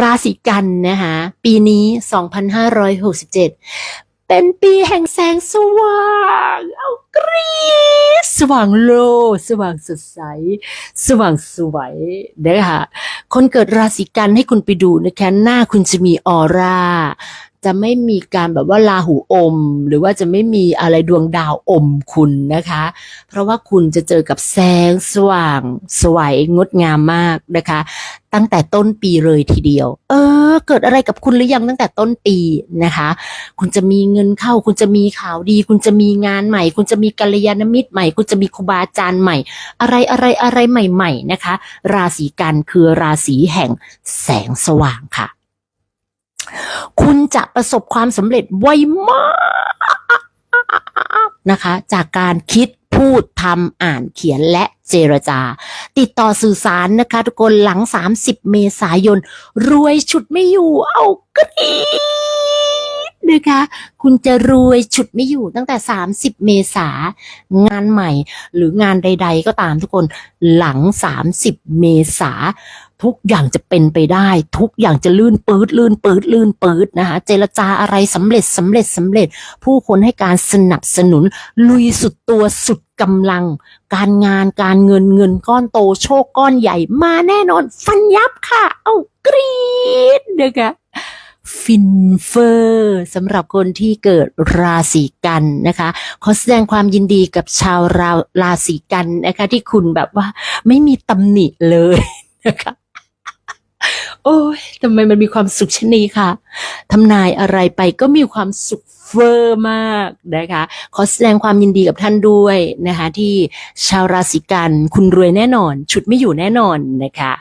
ราศีกันนะคะปีนี้ 2567เป็นปีแห่งแสงสว่างเอากรีดสว่างโล สว่างสดใส สว่างสวยนะคะคนเกิดราศีกันให้คุณไปดูนะคะหน้าคุณจะมีออร่า จะไม่มีการแบบว่าลาหูอม หรือว่าจะไม่มีอะไรดวงดาวอมคุณนะคะ เพราะว่าคุณจะเจอกับแสงสว่างสวยงดงามมากนะคะ ตั้งแต่ต้นปีเลยทีเดียว เออ เกิดอะไรกับคุณหรือยังตั้งแต่ต้นปีนะคะ คุณจะมีเงินเข้า คุณจะมีข่าวดี คุณจะมีงานใหม่ คุณจะมีกัลยาณมิตรใหม่ คุณจะมีครูบาอาจารย์ใหม่ อะไรอะไรอะไรใหม่ ๆ นะคะ ราศีกันคือราศีแห่งแสงสว่างค่ะ คุณจะประสบความสำเร็จไวมากนะคะ จากการคิดพูดทำอ่านเขียนและเจรจา ติดต่อสื่อสารนะคะ ทุกคนหลัง 30 เมษายน รวยชุดไม่อยู่เอากรี๊ นะคะ คุณจะรวยฉุดไม่อยู่ตั้งแต่ 30 เมษางานใหม่ หรืองานใด ๆ ก็ตามทุกคนหลัง 30 เมษาทุกอย่างจะเป็นไปได้ ทุกอย่างจะลื่นปื๊ดลื่นปื๊ดลื่นปื๊ดนะคะเจรจาอะไรสำเร็จสำเร็จสำเร็จ ผู้คนให้การสนับสนุน ลุยสุดตัวสุดกำลัง การงานการเงินเงินก้อนโตโชคก้อนใหญ่มาแน่นอน ฟันยับค่ะ เอากรี๊ดนะคะ ฟินเฟอร์สำหรับคนที่เกิดราศีกันนะคะ ขอแสดงความยินดีกับชาวราราศีกันนะคะ ที่คุณแบบว่าไม่มีตำหนิเลยนะคะโอ้ยทำไมมันมีความสุขเช่นนี้ค่ะทำนายอะไรไปก็มีความสุขเฟอร์มากนะคะ ขอแสดงความยินดีกับท่านด้วยนะคะ ที่ชาวราศีกันคุณรวยแน่นอน ชุดไม่อยู่แน่นอนนะคะ